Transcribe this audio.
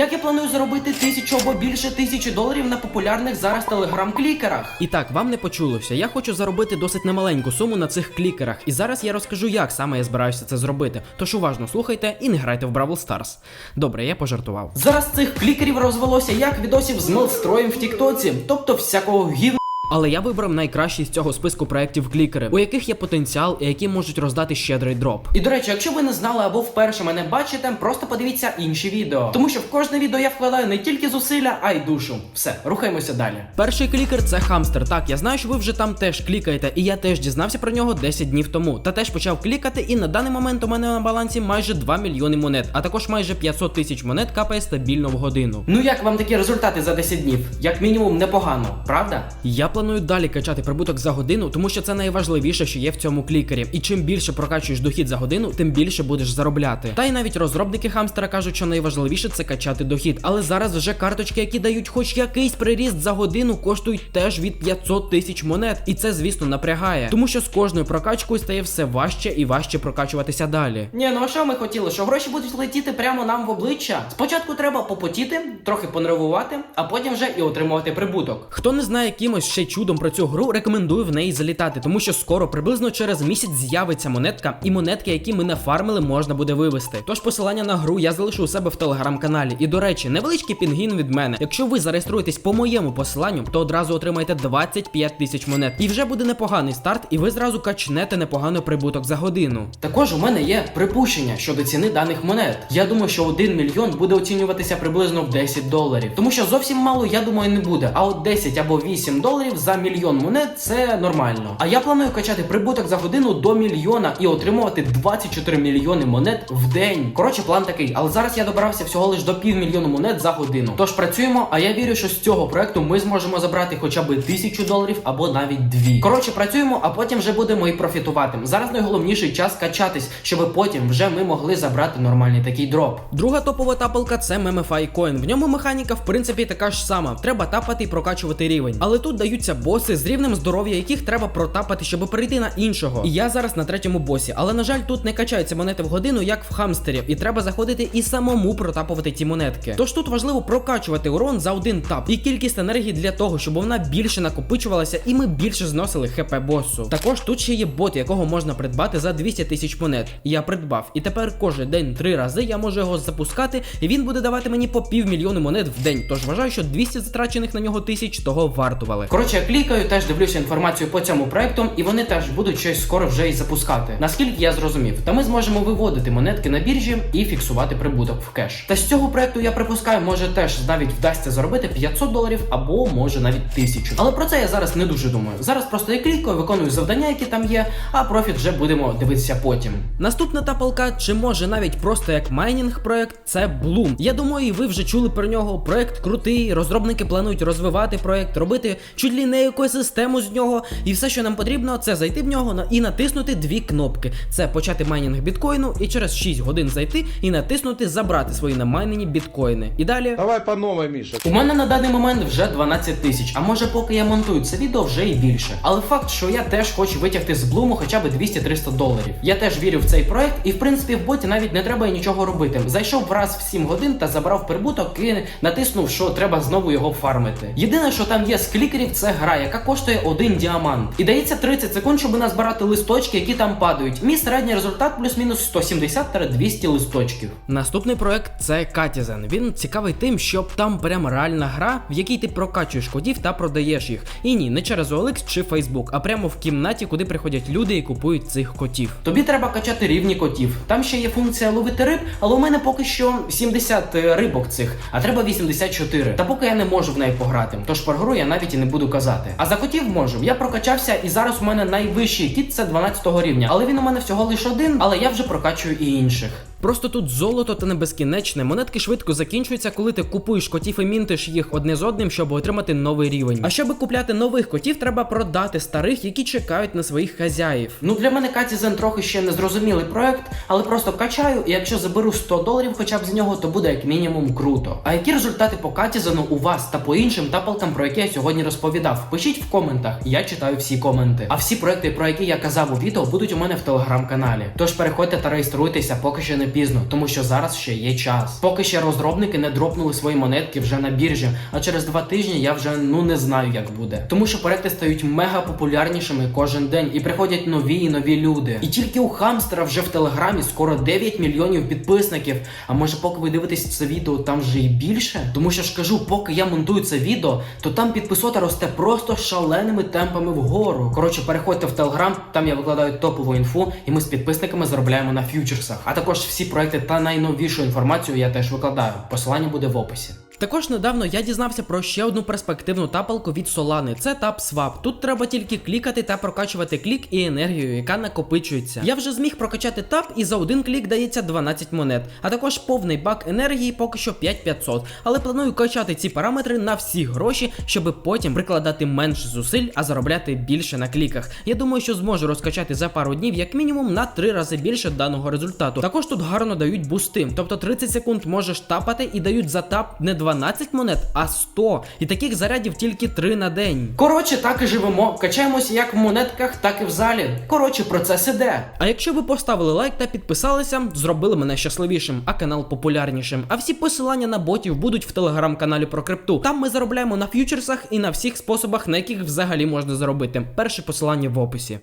Як я планую заробити тисячу або більше тисячі доларів на популярних зараз телеграм-клікерах? І так, вам не почулося. Я хочу заробити досить немаленьку суму на цих клікерах. І зараз я розкажу, як саме я збираюся це зробити. Тож уважно слухайте і не грайте в Бравл Старс. Добре, я пожартував. Зараз цих клікерів розвелося як відосів з милстроєм в Тіктоці, тобто всякого гів. Але я вибрав найкращий з цього списку проєктів клікери, у яких є потенціал і які можуть роздати щедрий дроп. І до речі, якщо ви не знали або вперше мене бачите, просто подивіться інші відео. Тому що в кожне відео я вкладаю не тільки зусилля, а й душу. Все, рухаємося далі. Перший клікер це хамстер. Так, я знаю, що ви вже там теж клікаєте, і я теж дізнався про нього 10 днів тому. Та теж почав клікати, і на даний момент у мене на балансі майже 2 мільйони монет, а також майже 500 тисяч монет капає стабільно в годину. Ну як вам такі результати за 10 днів? Як мінімум непогано, правда? Я планую далі качати прибуток за годину, тому що це найважливіше, що є в цьому клікері. І чим більше прокачуєш дохід за годину, тим більше будеш заробляти. Та й навіть розробники хамстера кажуть, що найважливіше це качати дохід. Але зараз вже карточки, які дають хоч якийсь приріст за годину, коштують теж від 500 тисяч монет. І це, звісно, напрягає, тому що з кожною прокачкою стає все важче і важче прокачуватися далі. Ні, ну а що ми хотіли? Що гроші будуть летіти прямо нам в обличчя? Спочатку треба попотіти, трохи понервувати, а потім вже і отримувати прибуток. Хто не знає якимось ще чудом про цю гру, рекомендую в неї залітати, тому що скоро, приблизно через місяць, з'явиться монетка, і монетки, які ми нафармили, можна буде вивести. Тож посилання на гру я залишу у себе в телеграм-каналі. І до речі, невеличкий пінгін від мене. Якщо ви зареєструєтесь по моєму посиланню, то одразу отримаєте 25 тисяч монет. І вже буде непоганий старт, і ви зразу качнете непоганий прибуток за годину. Також у мене є припущення щодо ціни даних монет. Я думаю, що 1 мільйон буде оцінюватися приблизно в 10 доларів. Тому що зовсім мало, я думаю, не буде. А от 10 або 8 доларів за мільйон монет це нормально. А я планую качати прибуток за годину до мільйона і отримувати 24 мільйони монет в день. Коротше, план такий. Але зараз я добрався всього лиш до півмільйону монет за годину. Тож працюємо, а я вірю, що з цього проекту ми зможемо забрати хоча б тисячу доларів або навіть дві. Коротше, працюємо, а потім вже будемо і профітувати. Зараз найголовніший час качатись, щоб потім вже ми могли забрати нормальний такий дроп. Друга топова тапалка це Memify Coin. В ньому механіка, в принципі, така ж сама. Треба тапати і прокачувати рівень. Але тут даються боси з рівнем здоров'я, яких треба протапати, щоб перейти на іншого. І я зараз на третьому босі. Але на жаль, тут не качаються монети в годину, як в хамстері, і треба заходити і самому протапувати ті монетки. Тож тут важливо прокачувати урон за один тап і кількість енергії для того, щоб вона більше накопичувалася і ми більше зносили хп босу. Також тут ще є бот, якого можна придбати за 200 тисяч монет. Я придбав, і тепер кожен день три рази я можу його запускати, і він буде давати мені по півмільйони монет в день. Тож вважаю, що 200 затрачених на нього тисяч того вартували. Коротше, я клікаю, теж дивлюся інформацію по цьому проекту, і вони теж будуть щось скоро вже і запускати. Наскільки я зрозумів, та ми зможемо виводити монетки на біржі і фіксувати прибуток в кеш. Та з цього проекту я припускаю, може теж навіть вдасться заробити 500 доларів або може навіть 1000. Але про це я зараз не дуже думаю. Зараз просто я клікаю, виконую завдання, які там є, а профіт вже будемо дивитися потім. Наступна тапалка, чи може навіть просто як майнінг проект, це Bloom. Я думаю, і ви вже чули про нього. Проект крутий, розробники планують розвивати проект, робити чуть не екосистему з нього. І все, що нам потрібно, це зайти в нього і натиснути дві кнопки: це почати майнінг біткоїну, і через 6 годин зайти і натиснути забрати свої намайнені біткоїни. І далі. Давай по новой, Миша. У мене на даний момент вже 12 тисяч, а може поки я монтую це відео вже і більше. Але факт, що я теж хочу витягти з блуму хоча б 200-300 доларів. Я теж вірю в цей проект, і в принципі в боті навіть не треба нічого робити. Зайшов раз в 7 годин та забрав прибуток і натиснув, що треба знову його фармити. Єдине, що там є з клікерів, це гра, яка коштує один діамант. І дається 30 секунд, щоб назбирати листочки, які там падають. Мій середній результат плюс-мінус 170-200 листочків. Наступний проект це Катізен. Він цікавий тим, що там прям реальна гра, в якій ти прокачуєш кодів та продаєш їх. І ні, не через OLX чи Facebook, а прямо в кімнаті, куди приходять люди і купують цих котів. Тобі треба качати рівні котів. Там ще є функція ловити риб, але у мене поки що 70 рибок цих, а треба 84. Та поки я не можу в неї пограти. Тож про гру я навіть і не буду казати. А захотів можу. Я прокачався, і зараз у мене найвищий кіт це 12 рівня. Але він у мене всього лише один, але я вже прокачую і інших. Просто тут золото та не безкінечне. Монетки швидко закінчуються, коли ти купуєш котів і мінтиш їх одне з одним, щоб отримати новий рівень. А щоб купляти нових котів, треба продати старих, які чекають на своїх хазяїв. Ну для мене Катізен трохи ще незрозумілий проект, але просто качаю, і якщо заберу 100 доларів хоча б з нього, то буде як мінімум круто. А які результати по Катізену у вас та по іншим тапалкам, про які я сьогодні розповідав? Пишіть в коментах, я читаю всі коменти. А всі проекти, про які я казав у відео, будуть у мене в телеграм-каналі. Тож переходьте та реєструйтеся, поки що не пізно, тому що зараз ще є час. Поки ще розробники не дропнули свої монетки вже на біржі, а через два тижні я вже ну не знаю, як буде. Тому що проекти стають мега популярнішими кожен день і приходять нові і нові люди. І тільки у хамстера вже в телеграмі скоро 9 мільйонів підписників. А може, поки ви дивитесь це відео, там вже і більше? Тому що ж кажу, поки я монтую це відео, то там підписота росте просто шаленими темпами вгору. Коротше, переходьте в телеграм, там я викладаю топову інфу, і ми з підписниками заробляємо на фьючерсах. А також всі проекти та найновішу інформацію я теж викладаю. Посилання буде в описі. Також недавно я дізнався про ще одну перспективну тапалку від Solana. Це TapSwap. Тут треба тільки клікати та прокачувати клік і енергію, яка накопичується. Я вже зміг прокачати тап, і за один клік дається 12 монет, а також повний бак енергії поки що 5500. Але планую качати ці параметри на всі гроші, щоб потім прикладати менше зусиль, а заробляти більше на кліках. Я думаю, що зможу розкачати за пару днів як мінімум на 3 рази більше даного результату. Також тут гарно дають бусти, тобто 30 секунд можеш тапати і дають за тап не 12 монет, а 100. І таких зарядів тільки 3 на день. Коротше, так і живемо. Качаємося як в монетках, так і в залі. Коротше, процес іде. А якщо ви поставили лайк та підписалися, зробили мене щасливішим, а канал популярнішим. А всі посилання на ботів будуть в телеграм-каналі про крипту. Там ми заробляємо на ф'ючерсах і на всіх способах, на яких взагалі можна заробити. Перше посилання в описі.